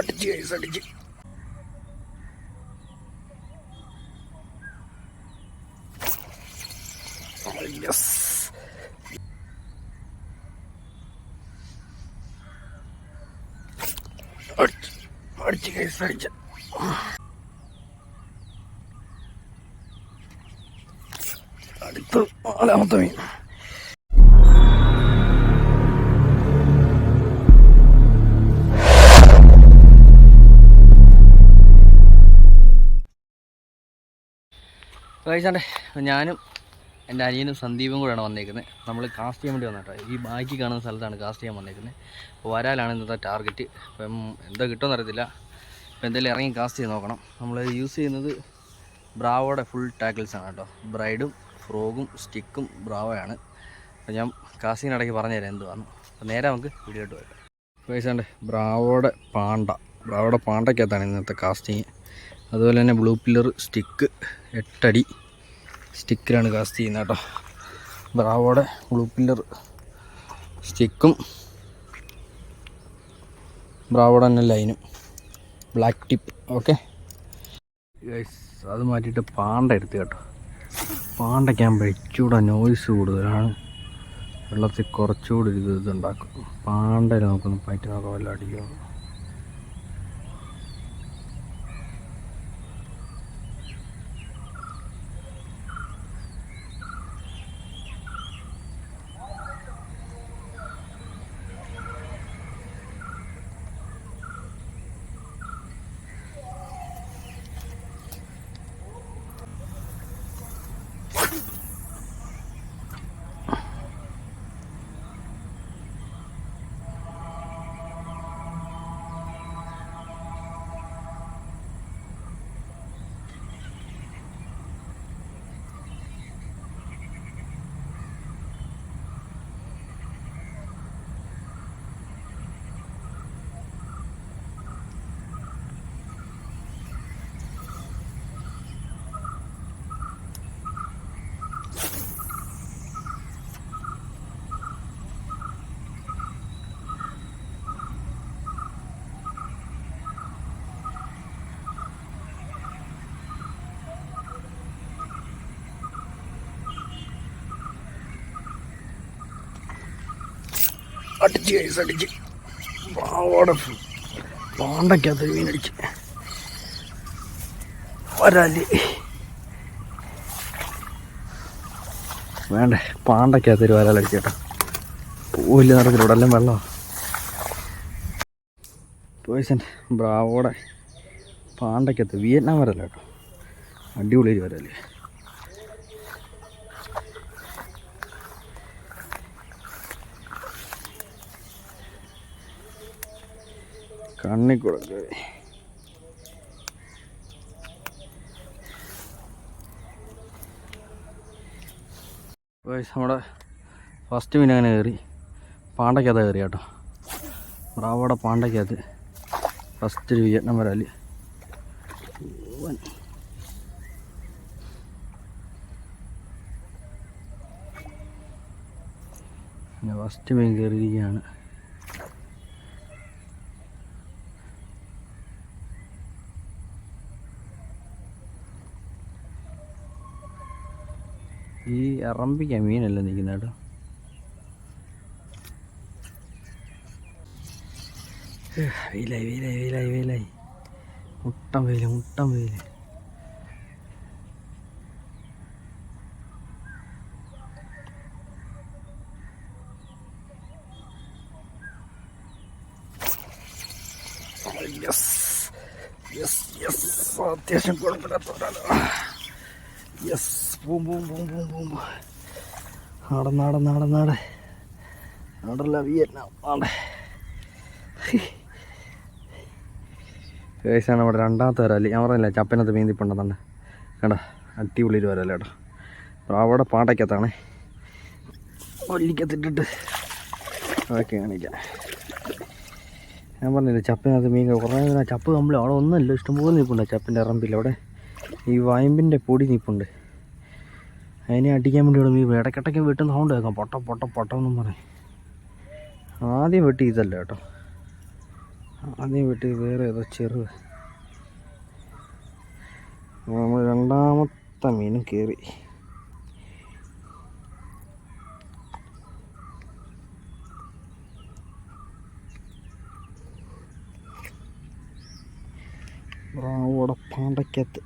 അടിച്ച് കൈസ് അടിച്ച്. യെസ് അടിച്ച് അടിച്ച് കൈസ് അടിച്ച്. അടുത്ത് നാലാമത്തെ മീൻ കഴിച്ചാണ്ടേ ഞാനും എന്റെ അനിയനും സന്ദീപും കൂടെയാണ് വന്നേക്കുന്നത്. നമ്മൾ കാസ്റ്റ് ചെയ്യാൻ വേണ്ടി വന്നിട്ടോ ഈ ബാക്കി കാണുന്ന സ്ഥലത്താണ് കാസ്റ്റ് ചെയ്യാൻ വന്നേക്കുന്നത്. അപ്പോൾ വരാലാണ് ഇന്നത്തെ ടാർഗറ്റ് അപ്പം എന്താ കിട്ടുമെന്ന് അറിയത്തില്ല. ഇപ്പം എന്തെങ്കിലും ഇറങ്ങി കാസ്റ്റ് ചെയ്ത് നോക്കണം. നമ്മൾ യൂസ് ചെയ്യുന്നത് ബ്രാവോടെ ഫുൾ ടാക്കിൾസ് ആണ് കേട്ടോ. ബ്രൈഡും ഫ്രോഗും സ്റ്റിക്കും ബ്രാവോയാണ്. അപ്പോൾ ഞാൻ കാസ്റ്റിങ്ങിനിടയ്ക്ക് പറഞ്ഞുതരാം എന്തുവാന്ന്. അപ്പോൾ നേരെ നമുക്ക് വീഡിയോ ഇട്ട് വരാം. പൈസ ബ്രാവോടെ പാണ്ട. ബ്രാവോടെ പാണ്ടയ്ക്കകത്താണ് ഇന്നത്തെ കാസ്റ്റിങ് അതുപോലെ തന്നെ ബ്ലൂ പില്ലർ സ്റ്റിക്ക് എട്ടടി സ്റ്റിക്കിലാണ് കാസ്റ്റ് ചെയ്യുന്നത് കേട്ടോ. ബ്രാവോടെ ബ്ലൂ പില്ലർ സ്റ്റിക്കും ബ്രാവോടെ തന്നെ ലൈനും. Black tip okay? അത് മാറ്റിയിട്ട് പാണ്ട എടുത്ത് കേട്ടോ. പാണ്ടയ്ക്കാകുമ്പോൾ ഇച്ചൂടെ നോയ്സ് കൂടുതലാണ്. വെള്ളത്തിൽ കുറച്ചുകൂടി ഒരു ഇത് ഉണ്ടാക്കും. പാണ്ടയിൽ നമുക്കൊന്ന് പറ്റി നോക്കാം വല്ല അടിക്കുമോ അടിച്ച് കൈസ് അടിച്ച് പാവോടെ പാണ്ടയ്ക്കകത്ത് മീനടിച്ച്. വരാൽ വേണ്ടേ പാണ്ടയ്ക്കകത്ത് ഒരു വരാലടിച്ച് കേട്ടോ. പൂവില്ല നടക്കില്ല ഇവിടെ എല്ലാം വെള്ളമാണ് പോയിസൻ ബ്രാവോടെ. പാണ്ടയ്ക്കകത്ത് വിയറ്റ്നാം വരല്ല കേട്ടോ. അടിപൊളി ഒരു വരല്ലേ കണ്ണിക്കൂടെ നമ്മുടെ ഫസ്റ്റ് മീൻ അങ്ങനെ കയറി. പാണ്ടയ്ക്കകത്ത് കയറി കേട്ടോ. ബ്രാവോടെ പാണ്ടയ്ക്കകത്ത് ഫസ്റ്റ് ഒരു വിയറ്റ്നാം വരാൽ ഫസ്റ്റ് മീൻ കയറിയിരിക്കുകയാണ്. ഈ അറമ്പിക്ക മീനല്ല നിൽക്കുന്ന കേട്ടോ. വെയിലായി വെയിലായി വെയിലായി വെയിലായി. മുട്ടം വെയിൽ മുട്ടം വെയിൽ യെസ് യെസ് യെസ് അത്യാവശ്യം കുഴപ്പമില്ലാത്തവരാണ്. യെസ് പൂം ബൂം ബൂം ബൂം ബൂം. നാടൻ നാടൻ നാടൻ നാട് നാടല്ല വിയറ്റ്നാം. നാടേ കേസാണ് ഇവിടെ രണ്ടാമത്തെ വരാൽ ഞാൻ പറഞ്ഞില്ല ചപ്പനകത്ത് മീന്തിപ്പുണ്ടെന്നുണ്ട് കേട്ടോ അടിപൊളി വരാല്ലേ വരാൽ കേട്ടോ പ്രാവയുടെ പാട്ടയ്ക്കകത്താണേ. ഒല്ലിക്കത്തിട്ടിട്ട് അതൊക്കെ കാണിക്കാം. ഞാൻ പറഞ്ഞില്ല ചപ്പിനകത്ത് മീൻ കുറേ ചപ്പ് കമ്പിളി അവിടെ ഒന്നുമില്ല. ഇഷ്ടംപോലെ നിൽപ്പുണ്ട് ചപ്പിന്റെ ഇറമ്പിൽ അവിടെ. ഈ വയമ്പിന്റെ പൊടി നിൽപ്പുണ്ട്. അതിനെ അടിക്കാൻ വേണ്ടി ഇവിടെ ഈ ഇടയ്ക്കിടയ്ക്ക് വെട്ടുന്ന സൗണ്ട് കേൾക്കാം. പൊട്ട പൊട്ട പൊട്ട എന്നും പറയും. ആദ്യം വെട്ടി ഇതല്ല കേട്ടോ. ആദ്യം വെട്ടി വേറെ ഏതോ ചെറുത്. നമ്മൾ രണ്ടാമത്തെ മീനും കയറി ബ്രാവോടെ പാണ്ടയ്ക്കകത്ത്.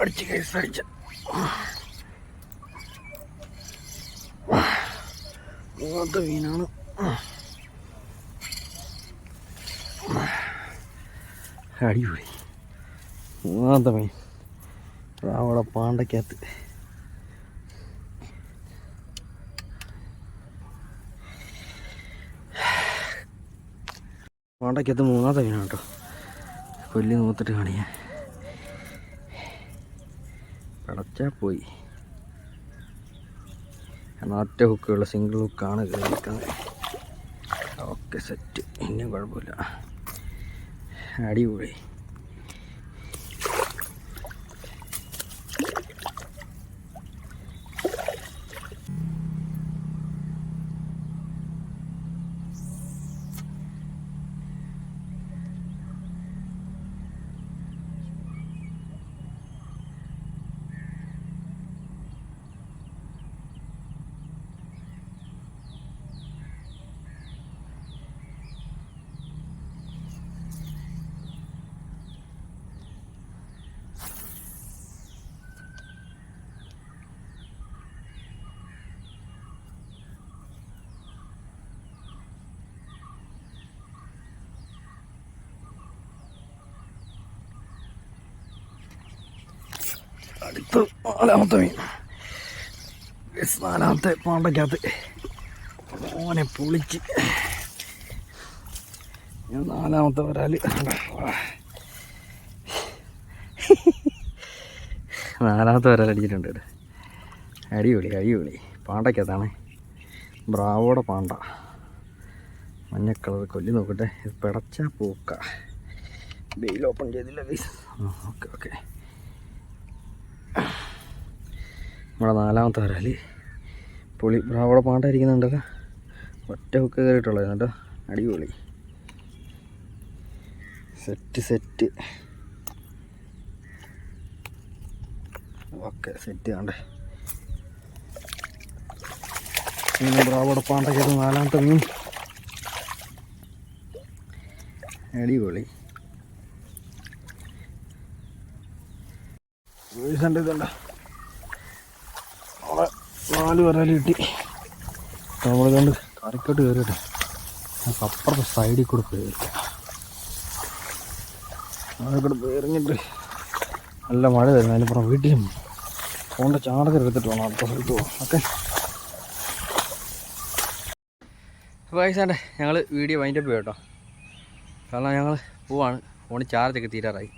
അടിച്ച് കേസ് അടിച്ച്. മൂന്നാമത്തെ മീനാണ് അടിപൊളി. മൂന്നാമത്തെ മീൻ അവിടെ പാണ്ടക്കകത്ത് പാണ്ടക്കകത്ത് മൂന്നാമത്തെ മീനാണ് കേട്ടോ. കൊല്ലി നോത്തിട്ട് കാണിയാൻ പടച്ചാ പോയി. എന്നാൽ ഒറ്റ ഹുക്കുള്ള സിംഗിൾ ഹുക്കാണ് കയറിക്കുന്നത് ഓക്കെ സെറ്റ് ഇനിയും കുഴപ്പമില്ല. അടിപൊളി. അടുത്ത നാലാമത്തെ മീൻ. നാലാമത്തെ പാണ്ടക്കകത്ത് ഓനെ പൊളിച്ച്. ഞാൻ നാലാമത്തെ വരാൽ. നാലാമത്തെ വരാൽ അടിച്ചിട്ടുണ്ട്. അടിപൊളി അടിപൊളി. പാണ്ടക്കകത്താണ് ബ്രാവോടെ പാണ്ട മഞ്ഞ കളർ കൊല്ലി നോക്കട്ടെ. പിടച്ച പൂക്ക. വെയിൽ ഓപ്പൺ ചെയ്തില്ല ഓക്കെ ഓക്കെ. നമ്മുടെ നാലാമത്തെ വരാൽ. പുളി അവിടെ പാണ്ടായിരിക്കുന്നുണ്ടല്ലോ ഒറ്റ ഹുക്ക് കയറിയിട്ടുള്ളത് കേട്ടോ. അടിപൊളി. സെറ്റ് സെറ്റ് ഓക്കെ സെറ്റ് കണ്ടേ. ഇങ്ങനെ ബ്രാവോടെ പാണ്ടൊക്കെ നാലാമത്തെ മീൻ. അടിപൊളി. ഇതുണ്ടോ? നാല് വരാൽ കിട്ടി നമ്മളിതുകൊണ്ട് കറിക്കോട്ട് കയറിയിട്ട് നമുക്ക് അപ്പുറത്തെ സൈഡിൽ കൂടെ കയറി. അവിടെ എറിഞ്ഞിട്ട് നല്ല മഴ വരുന്നു. അതിനപ്പുറം വീട്ടിലും ഫോണിന്റെ ചാർജർ എടുത്തിട്ട് വേണം അടുത്ത സ്ഥലത്ത് പോകാം ഓക്കെ. അപ്പോൾ വയസ്സാണ്ട് ഞങ്ങൾ വീഡിയോ വൈൻഡപ്പ് കേട്ടോ. കാരണം ഞങ്ങൾ പോവാണ്. ഫോണിൽ ചാർജൊക്കെ തീരാറായി.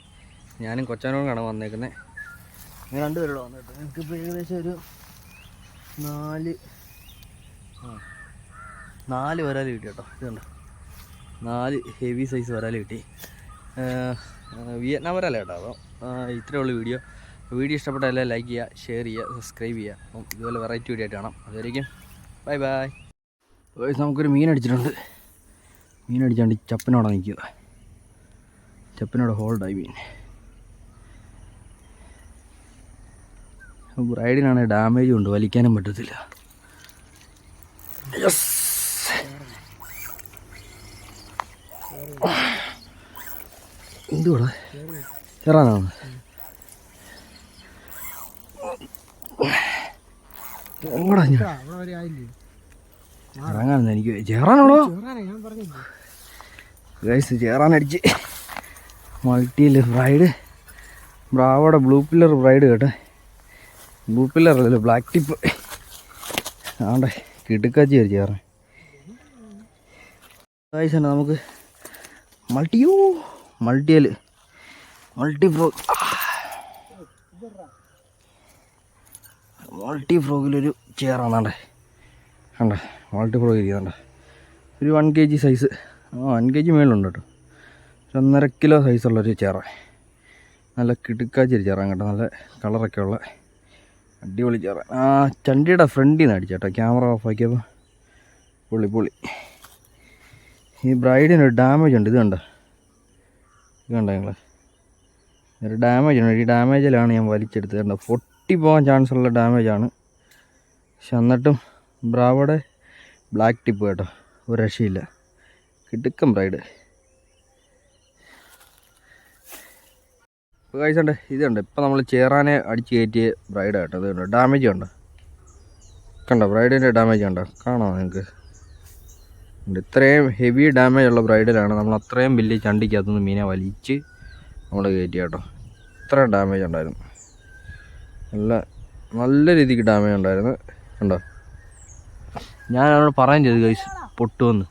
ഞാനും കൊച്ചാനോടാണ് വന്നേക്കുന്നത് ഞാൻ രണ്ടുപേരോട് വന്നിട്ട് എനിക്കിപ്പോൾ ഏകദേശം ഒരു നാല്. ആ. നാല് വരാൽ കിട്ടി കേട്ടോ. ഇതുണ്ട് നാല് ഹെവി സൈസ് വരാൽ കിട്ടി. വിയറ്റ്നാം വരാല കേട്ടോ. അപ്പോൾ ഇത്രയേ ഉള്ളൂ വീഡിയോ വീഡിയോ ഇഷ്ടപ്പെട്ട എല്ലാം ലൈക്ക് ചെയ്യുക ഷെയർ ചെയ്യുക സബ്സ്ക്രൈബ് ചെയ്യുക. അപ്പം ഇതുപോലെ വെറൈറ്റി വീഡിയോ ആയിട്ട് കാണാം. അതായിരിക്കും ബൈ ബൈ നമുക്കൊരു മീൻ അടിച്ചിട്ടുണ്ട്. മീൻ അടിച്ചാണ്ട് ചപ്പനോടെ നിൽക്കുക. ചപ്പനോടെ ഹോൾഡായി മീൻ. ബ്രൈഡിനാണ് ഡാമേജ് ഉണ്ട് വലിക്കാനും പറ്റത്തില്ല. യെസ് എന്തുവാടാ? ചേറാനാണ് എങ്ങോടാ ഞാൻ? ഇറങ്ങാനെന്ന് എനിക്ക് ചേറാനാണോ ഗൈസ് ചേറാനടിച്ച് മൾട്ടിയിൽ ഫ്രൈഡ് ബ്രാവോടെ ബ്ലൂ പില്ലർ ബ്രൈഡ് കേട്ടെ. ബ്ലൂ പില്ലർ അല്ലല്ലോ ബ്ലാക്ക് ടിപ്പ് ആണ്ടേ കിടുക്കാച്ചി ഒരു കാരണം നമുക്ക് മൾട്ടിയോ? മൾട്ടിയൽ മൾട്ടി ഫ്രോഗ് മൾട്ടി ഫ്രോഗിലൊരു ചെയറാണാണ്ടേ കണ്ട മൾട്ടി ഫ്രോഗ് ഇരിക്കുന്നുണ്ട് ഒരു വൺ കെ ജി സൈസ് ആ വൺ കെ ജി മേളുണ്ട് കേട്ടോ. ഒരു ഒന്നര കിലോ സൈസുള്ളൊരു ചെയറാണ് നല്ല കിടുക്കാച്ചൊരു ചെയറാണ് കേട്ടോ. നല്ല കളറൊക്കെ ഉള്ള അടിപൊളി ചേറ ആ ചണ്ടിയുടെ ഫ്രണ്ടിൽ നിന്ന് അടിച്ചേട്ടോ. ക്യാമറ ഓഫ് ആക്കിയപ്പോൾ പൊളി പൊളി ഈ ബ്രൈഡിന് ഒരു ഡാമേജ് ഉണ്ട്. ഇത് കണ്ട? ഇത് കണ്ട ഞങ്ങൾ ഒരു ഡാമേജ് ഉണ്ട്. ഈ ഡാമേജിലാണ് ഞാൻ വലിച്ചെടുത്തത്. പൊട്ടി പോകാൻ ചാൻസ് ഉള്ള ഡാമേജാണ് പക്ഷെ എന്നിട്ടും ബ്രാവോടെ ബ്ലാക്ക് ടിപ്പ് കേട്ടോ. ഒരു രക്ഷയില്ല. കിടുക്കം ബ്രൈഡ് ഇപ്പോൾ ഉണ്ട് ഇതുണ്ട് ഇപ്പം നമ്മൾ ചേറാനെ അടിച്ച് കയറ്റിയ ബ്രൈഡ് കേട്ടോ ഇതുണ്ട് ഡാമേജ് ഉണ്ട് കണ്ടോ? ബ്രൈഡിന്റെ ഡാമേജ് ഉണ്ടോ കാണോ നിങ്ങൾക്ക് ഇത്രയും ഹെവി ഡാമേജ് ഉള്ള ബ്രൈഡിലാണ് നമ്മൾ അത്രയും വലിയ ചണ്ടിക്കകത്തുനിന്ന് മീനെ വലിച്ച് നമ്മൾ കയറ്റി കേട്ടോ. ഇത്ര ഡാമേജ് ഉണ്ടായിരുന്നു. നല്ല നല്ല രീതിക്ക് ഡാമേജ് ഉണ്ടായിരുന്നു. കണ്ടോ? ഞാനവിടെ പറയാൻ ചെയ്തു കൈസ് പൊട്ടുമെന്ന്